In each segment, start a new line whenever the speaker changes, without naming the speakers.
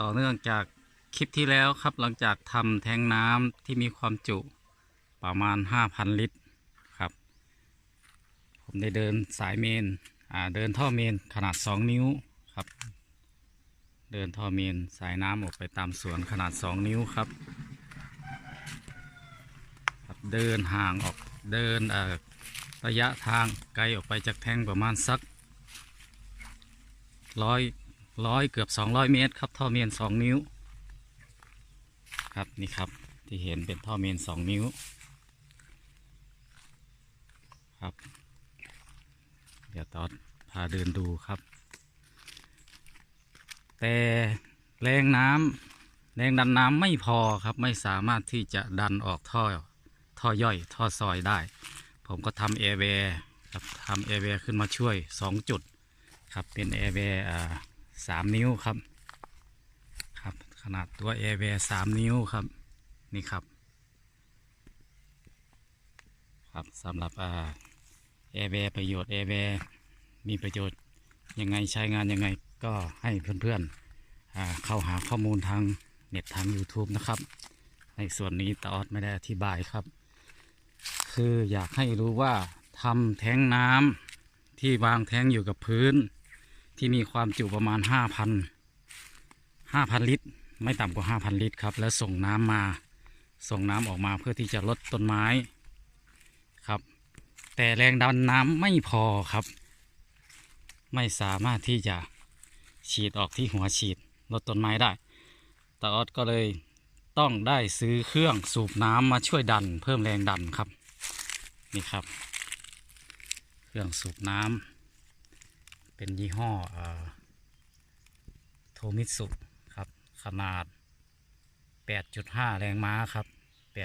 ต่อเนื่องจากคลิปที่แล้วครับหลังจากทำแทงน้ำที่มีความจุประมาณ 5,000 ลิตรครับ ผมได้เดินสายเมนอ่าเดินท่อเมนขนาด 2 นิ้วครับ เดินท่อเมนสายน้ำออกไปตามสวนขนาด 2 นิ้วครับครับ เดินห่างออกเดินเอ่อระยะทางไกลออกไปจากแทงประมาณสักร้อย ร้อยเกือบ200เมตรครับ ท่อเมน2นิ้ว ครับนี่ครับที่เห็นเป็นท่อเมน2นิ้ว ครับ เดี๋ยวตอนพาเดินดูครับ แต่แรงน้ำแรงดันน้ำไม่พอครับ ไม่สามารถที่จะดันออกท่อท่อย่อย ท่อซอยได้ ผมก็ทำแอร์แวร์ครับทำแอร์แวร์ขึ้นมาช่วย 2 จุด ครับเป็นแอร์แวร์อ่า สามนิ้วครับ ครับ ขนาดตัวแอร์แวร์สามนิ้วครับ นี่ครับ ครับสำหรับอ่าแอร์แวร์ประโยชน์แอร์แวร์มีประโยชน์ยังไงใช้งานยังไงก็ให้เพื่อนๆเข้าหาข้อมูลทางเน็ตทาง YouTube นะครับ ในส่วนนี้ตาออดไม่ได้อธิบายครับ คืออยากให้รู้ว่าทำแท้งน้ำที่วางแท้งอยู่กับพื้น ที่มีความจุประมาณ 5,000 5,000 ลิตร ไม่ต่ำกว่า 5,000 ลิตรครับ แล้วส่งน้ำมา ส่งน้ำออกมาเพื่อที่จะลดต้นไม้ครับ แต่แรงดันน้ำไม่พอครับ ไม่สามารถที่จะฉีดออกที่หัวฉีดลดต้นไม้ได้ตาออดก็เลยต้องได้ซื้อเครื่องสูบน้ำมาช่วยดัน เพิ่มแรงดันครับ นี่ครับ เครื่องสูบน้ำ เป็นยี่ห้อโทมิสุครับ ขนาด 8.5 แรงม้าครับ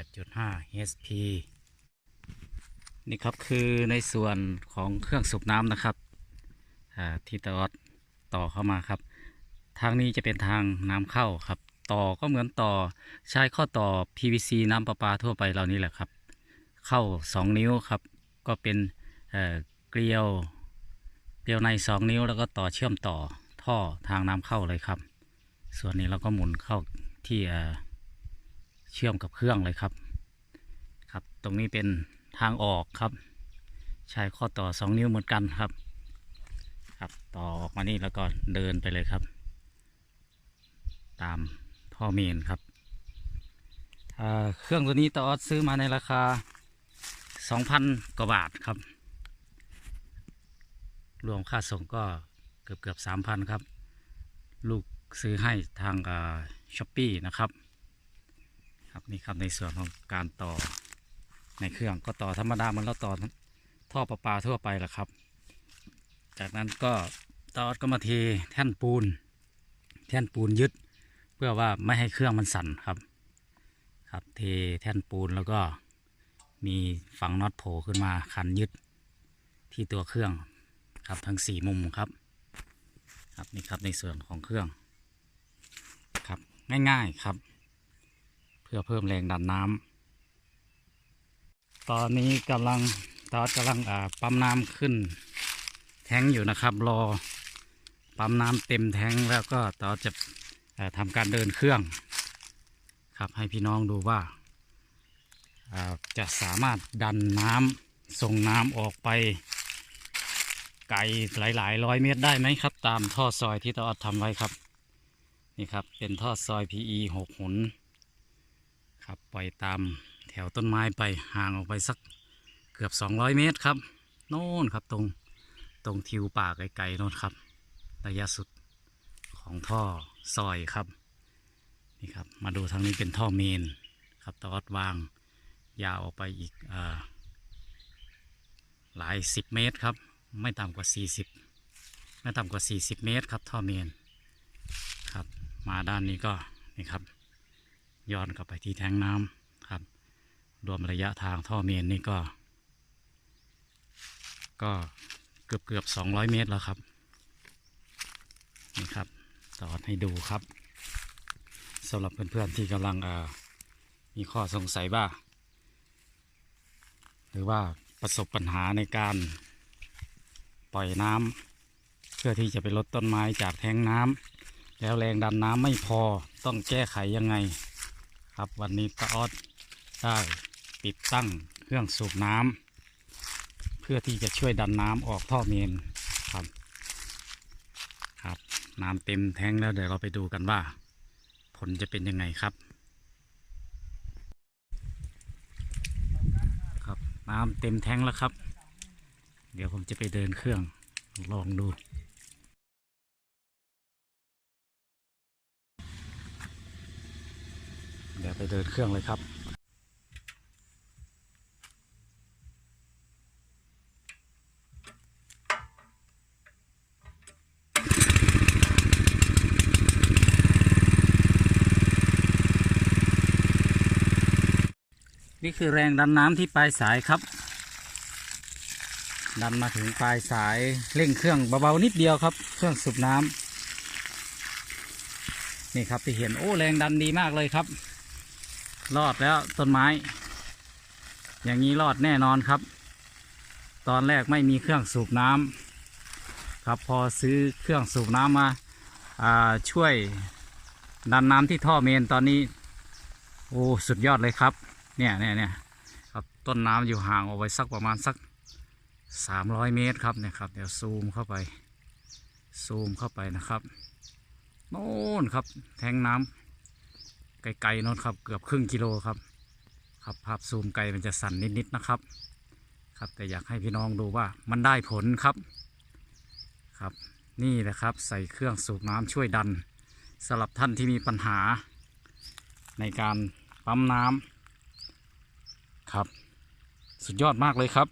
8.5 HP นี่ครับคือในส่วนของเครื่องสูบน้ำนะครับที่ตอดต่อเข้ามาครับ ทางนี้จะเป็นทางน้ำเข้าครับ ต่อก็เหมือนต่อใช้ข้อต่อ PVC น้ำประปาทั่วไปเหล่านี้แหละครับ เข้า 2 นิ้วครับ ก็เป็นเเกลียว เกลียวใน 2 นิ้วแล้วก็ต่อเชื่อมต่อท่อทางน้ำเข้าเลยครับ ส่วนนี้เราก็หมุนเข้าที่เชื่อมกับเครื่องเลยครับ ครับ ตรงนี้เป็นทางออกครับ ใช้ข้อต่อ 2 นิ้วเหมือนกันครับ ครับต่อออกมานี่แล้วก็เดินไปเลยครับ ตามท่อเมนครับเครื่องตัวนี้ตาออดซื้อมาในราคา 2,000 กว่าบาทครับ รวมค่าส่งก็เกือบเกือบ3,000ครับ ลูกซื้อให้ทางช้อปปี้นะครับครับนี่ครับในส่วนของการต่อในเครื่องก็ต่อธรรมดาเหมันเราต่อท่อประปาทั่วไปแหละครับ จากนั้นก็ตอดก็มาเทแท่นปูน แท่นปูนยึด เพื่อว่าไม่ให้เครื่องมันสั่นครับ ครับเทแท่นปูนแล้วก็มีฝังน็อตโผล่ขึ้นมาคันยึดที่ตัวเครื่อง ครับทั้งสี่มุมครับครับนี่ครับในส่วนของเครื่องครับง่ายๆครับ เพื่อเพิ่มแรงดันน้ำตอนนี้กำลังตอดกำลังปั๊มน้ำขึ้น แทงอยู่นะครับ รอปั๊มน้ำเต็มแทงแล้วก็ตอดจะทำการเดินเครื่อง ครับให้พี่น้องดูว่าจะสามารถดันน้ำส่งน้ำออกไป ไกลหลายร้อยเมตรได้ไหมครับ ตามท่อซอยที่ตาออดทำไว้ครับ นี่ครับเป็นท่อซอย PE หกหุนครับปล่อยตามแถวต้นไม้ไปห่างออกไปสักเกือบ 200 เมตรครับโน่นครับตรงตรงทิวป่าไกลๆโน่นครับ ระยะสุดของท่อซอยครับ นี่ครับ มาดูทางนี้เป็นท่อเมนครับตอดวางยาวออกไปอีกอหลายสิบเมตรครับ ไม่ต่ำกว่า 40 ไม่ต่ำกว่า 40 เมตรครับท่อเมนครับ มาด้านนี้ก็นี่ครับย้อนกลับไปที่แทงน้ำครับ รวมระยะทางท่อเมนนี่ก็ ก็เกือบเกือบ200 เมตรแล้วครับนี่ครับสอนให้ดูครับสำหรับเพื่อนๆที่กำลังเอ่อมีข้อสงสัยว่า หรือว่าประสบปัญหาในการ ล่อยน้ำเพื่อที่จะไปลดต้นไม้จากแทงน้แล้วแรงดันน้ำไม่พอต้องแก้ไขยังไง ครับวันนี้ตาออดได้ติดตั้งเครื่องสูบน้ำเพื่อที่จะช่วยดันน้ำออกท่อเมนครับ ครับน้ำเต็มแท้งแล้วเดี๋ยวเราไปดูกันว่า ผลจะเป็นยังไงครับครับน้ำเต็มแท้งแล้วครับ เดี๋ยวผมจะไปเดินเครื่องลองดู เดี๋ยวไปเดินเครื่องเลยครับนี่คือแรงดันน้ำที่ปลายสายครับ ดันมาถึงปลายสายเร่งเครื่องเบาๆนิดเดียวครับ เครื่องสูบน้ำนี่ครับที่เห็นโอ้แรงดันดีมากเลยครับ รอดแล้วต้นไม้ อย่างนี้รอดแน่นอนครับ ตอนแรกไม่มีเครื่องสูบน้ำครับพอซื้อเครื่องสูบน้ำมาาช่วยดันน้ำที่ท่อเมนตอนนี้ โอ้สุดยอดเลยครับ เนี่ยเนี่ยเนี่ยครับต้นน้ำอยู่ห่างออกไปสักประมาณสัก สามร้อยเมตรครับเนี่ยครับเดี๋ยวซูมเข้าไป ซูมเข้าไปนะครับโน่นครับ แทงน้ำไกลๆนนครับ เกือบครึ่งกิโลครับ ครับภาพซูมไกลมันจะสั่นนิดๆนะครับ ครับแต่อยากให้พี่น้องดูว่ามันได้ผลครับครับ นี่แหละครับใส่เครื่องสูบน้ำช่วยดันสำหรับท่านที่มีปัญหา ในการปั๊มน้ำครับ สุดยอดมากเลยครับ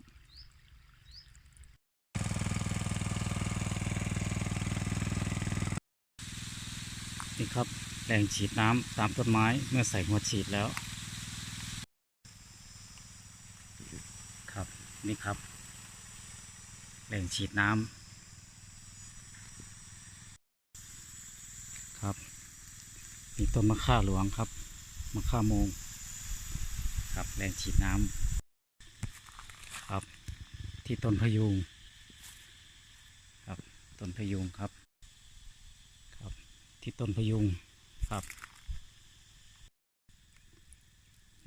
ครับแรงฉีดน้ำตามต้นไม้เมื่อใส่หัวฉีดแล้วครับนี่ครับแรงฉีดน้ำครับมีต้นมะข่าหลวงครับมะข่าโมงครับแรงฉีดน้ำครับที่ต้นพยุงครับต้นพยุงครับ ที่ต้นพะยุงครับ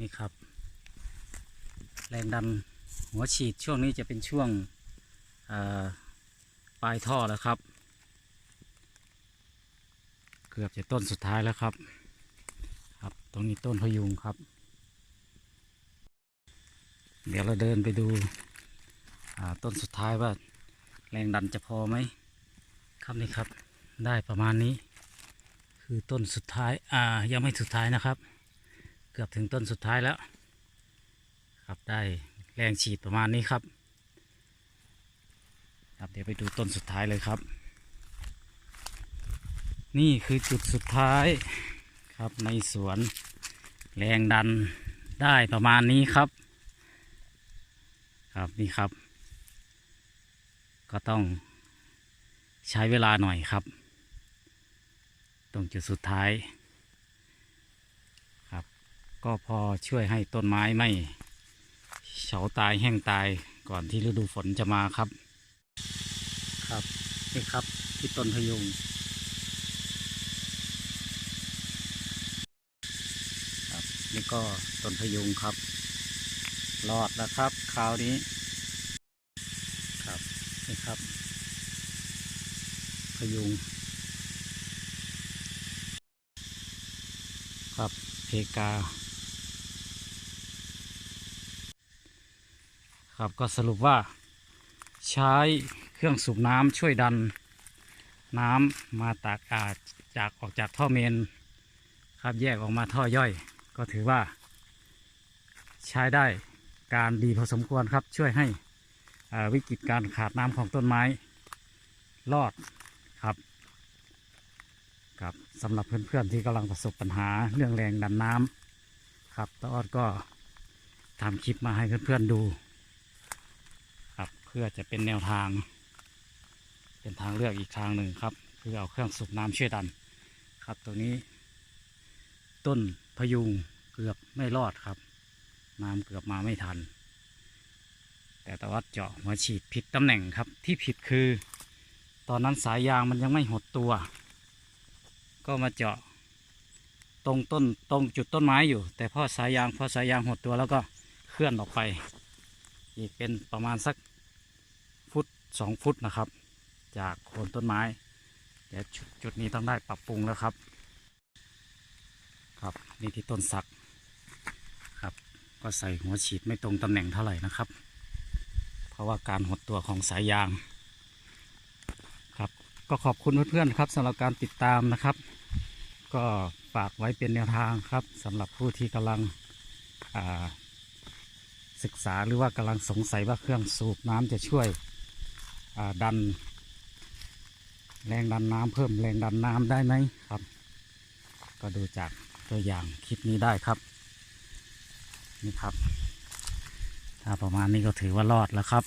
นี่ครับ แรงดันหัวฉีดช่วงนี้จะเป็นช่วงเอ่อปลายท่อแล้วครับ เกือบจะต้นสุดท้ายแล้วครับ ครับตรงนี้ต้นพะยุงครับ เดี๋ยวเราเดินไปดูอ่าต้นสุดท้ายว่าแรงดันจะพอไหมครับนี่ครับ ได้ประมาณนี้ คือต้นสุดท้าย อ่า ยังไม่สุดท้ายนะครับ เกือบถึงต้นสุดท้ายแล้ว ครับได้แรงฉีดประมาณนี้ครับ ครับเดี๋ยวไปดูต้นสุดท้ายเลยครับ นี่คือจุดสุดท้ายครับในสวนแรงดันได้ประมาณนี้ครับ ครับนี่ครับ ก็ต้องใช้เวลาหน่อยครับ ตรงจุดสุดท้ายครับ ก็พอช่วยให้ต้นไม้ไม่เฉาตายแห้งตายก่อนที่ฤดูฝนจะมาครับ ครับนี่ครับที่ต้นพยุงครับนี่ก็ต้นพยุงครับรอดแล้วครับคราวนี้ ครับนี่ครับพยุง ครับเพกา ครับก็สรุปว่า ใช้เครื่องสูบน้ำช่วยดัน น้ำมาตากอาจากออกจากท่อเมน ครับแยกออกมาท่อย่อย ก็ถือว่า ใช้ได้การดีพอสมควรครับช่วยให้อาวิกฤตการขาดน้ำของต้นไม้ รอด ครับสำหรับเพื่อนๆที่กำลังประสบปัญหาเรื่องแรงดันน้ำครับตาออดก็ทำคลิปมาให้เพื่อนๆดูครับเพื่อจะเป็นแนวทาง เป็นทางเลือกอีกทางหนึ่งครับเพื่อเอาเครื่องสูบน้ำช่วยดัน ครับตัวนี้ ต้นพยุงเกือบไม่รอดครับ น้ำเกือบมาไม่ทัน แต่ตะวัดเจาะหัวฉีดผิดตำแหน่งครับที่ผิดคือ ตอนนั้นสายยางมันยังไม่หดตัว ก็มาเจาะตรงต้นตรงจุดต้นไม้อยู่ แต่พอสายยางพอสายยางหดตัวแล้วก็เคลื่อนออกไป อีกเป็นประมาณสักฟุตสองฟุตนะครับ จากโคนต้นไม้เดี๋ยวจุดจุดนี้ต้องได้ปรับปรุงแล้วครับ ครับนี่ที่ต้นสักครับ ก็ใส่หัวฉีดไม่ตรงตำแหน่งเท่าไหร่นะครับ เพราะว่าการหดตัวของสายยาง ครับ ก็ขอบคุณเพื่อนๆครับสำหรับการติดตามนะครับ ก็ฝากไว้เป็นแนวทางครับสำหรับผู้ที่กำลังศึกษาหรือว่ากำลังสงสัยว่าเครื่องสูบน้ำจะช่วยดัน แรงดันน้ำเพิ่มแรงดันน้ำได้ไหมครับ ก็ดูจากตัวอย่างคลิปนี้ได้ครับนี่ครับ ถ้าประมาณนี้ก็ถือว่ารอดแล้วครับ